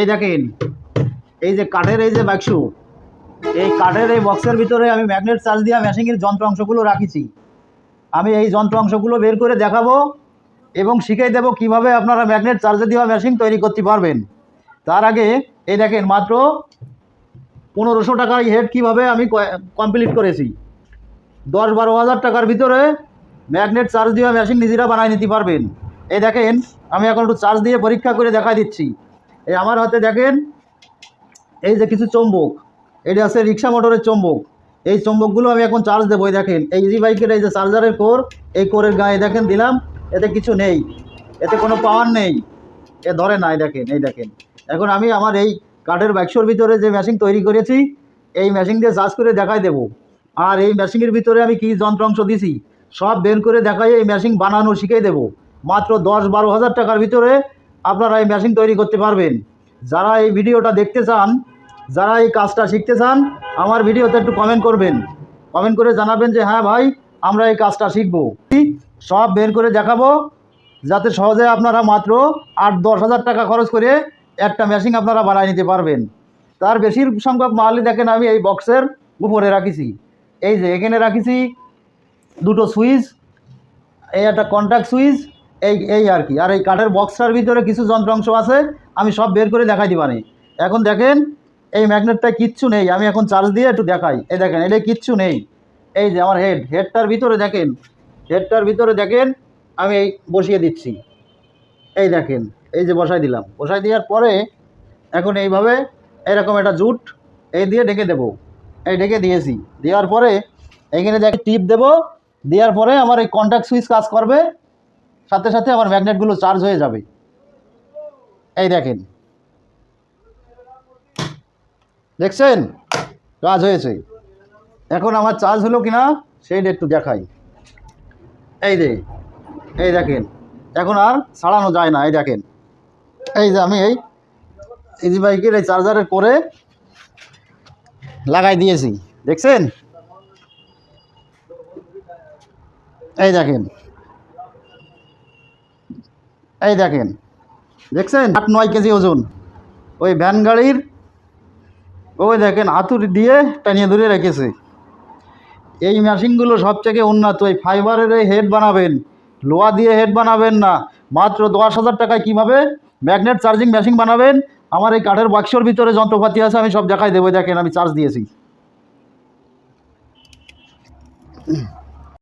এই দেখেন, এই যে কাঠের এই যে বাক্স, এই কাঠের এই বক্সের ভিতরে আমি ম্যাগনেট চার্জ দিয়ে মেশিনের যন্ত্র অংশগুলো রাখিছি। আমি এই যন্ত্র অংশগুলো বের করে দেখাবো এবং শিখিয়ে দেবো কীভাবে আপনারা ম্যাগনেট চার্জে দেওয়া মেশিন তৈরি করতে পারবেন। তার আগে, এই দেখেন, মাত্র পনেরোশো টাকার হেড কীভাবে আমি কমপ্লিট করেছি। দশ বারো হাজার টাকার ভিতরে ম্যাগনেট চার্জ দেওয়া মেশিন নিজেরা বানায় নিতে পারবেন। এই দেখেন, আমি এখন একটু চার্জ দিয়ে পরীক্ষা করে দেখা দিচ্ছি। এই আমার হাতে দেখেন, এই যে কিছু চম্বক, এটা আছে রিক্সা মোটরের চম্বক। এই চম্বকগুলো আমি এখন চার্জ দেবো দেখেন, এই ইজি বাইকের এই যে চার্জারের কোর এই কোরের গায়ে দেখেন দিলাম, এতে কিছু নেই, এতে কোনো পাওয়ার নেই, এ ধরে না, এই দেখেন এই দেখেন। এখন আমি আমার এই কাঠের বাক্সর ভিতরে যে মেশিন তৈরি করেছি, এই মেশিন দিয়ে চার্জ করে দেখাই দেবো। আর এই মেশিনের ভিতরে আমি কী যন্ত্রাংশ দিছি, সব বের করে দেখাই এই মেশিন বানানো শিখিয়ে দেবো। মাত্র দশ বারো হাজার টাকার ভিতরে আপনারা এই মেশিন তৈরি করতে পারবেন। যারা এই ভিডিওটা দেখতে চান, যারা এই কাজটা শিখতে চান, আমার ভিডিওতে একটু কমেন্ট করবেন। কমেন্ট করে জানাবেন যে হ্যাঁ ভাই, আমরা এই কাজটা শিখব। সব বের করে দেখাবো, যাতে সহজে আপনারা মাত্র আট দশ হাজার টাকা খরচ করে একটা মেশিন আপনারা বানিয়ে নিতে পারবেন। তার বেশির সংখ্যক মালই দেখেন আমি এই বক্সের উপরে রাখিছি। এই যে এখানে রাখিছি দুটো সুইচ এই একটা কন্ট্যাক্ট সুইচ এই এই আর কি। আর এই কাঠের বক্সটার ভিতরে কিছু যন্ত্রাংশ আছে, আমি সব বের করে দেখাই দিবানি এখন দেখেন, এই ম্যাগনেটটা কিচ্ছু নেই। আমি এখন চার্জ দিয়ে একটু দেখাই। এই দেখেন, এটা কিচ্ছু নেই। এই যে আমার হেড হেডটার ভিতরে দেখেন হেডটার ভিতরে দেখেন, আমি এই বসিয়ে দিচ্ছি। এই দেখেন, এই যে বসাই দিলাম। বসাই দেওয়ার পরে এখন এইভাবে এরকম একটা জুট এই দিয়ে ঢেকে দেবো। এই ঢেকে দিয়েছি। দেওয়ার পরে এইখানে দেখ টিপ দেবো। দেওয়ার পরে আমার এই কন্ট্যাক্ট সুইচ কাজ করবে। সাথে সাথে আমার ম্যাগনেটগুলো চার্জ হয়ে যাবে। এই দেখেন। দেখছেন? কাজ হয়েছে। এখন আমার চার্জ হলো কিনা সেইটা একটু দেখাই। এই যে, এই দেখেন। এখন আর ছাড়ানো যায় না, এই দেখেন। এই যে আমি এই ইজি বাইকের এই চার্জারে করে লাগাই দিয়েছি। দেখছেন? এই দেখেন। এই দেখেন, দেখছেন? আট নয় কেজি ওজন। ওই ভ্যান গাড়ির ওই দেখেন হাতুড়ি দিয়ে টানিয়ে ধরে রেখেছে। এই মেশিনগুলো সবথেকে উন্নত। এই ফাইবারের এই হেড বানাবেন। লোহা দিয়ে হেড বানাবেন না। মাত্র দশ হাজার টাকায় কীভাবে ম্যাগনেট চার্জিং মেশিন বানাবেন? আমার এই কাঠের বাক্সর ভিতরে যন্ত্রপাতি আছে, আমি সব দেখাই দেবো। দেখেন, আমি চার্জ দিয়েছি।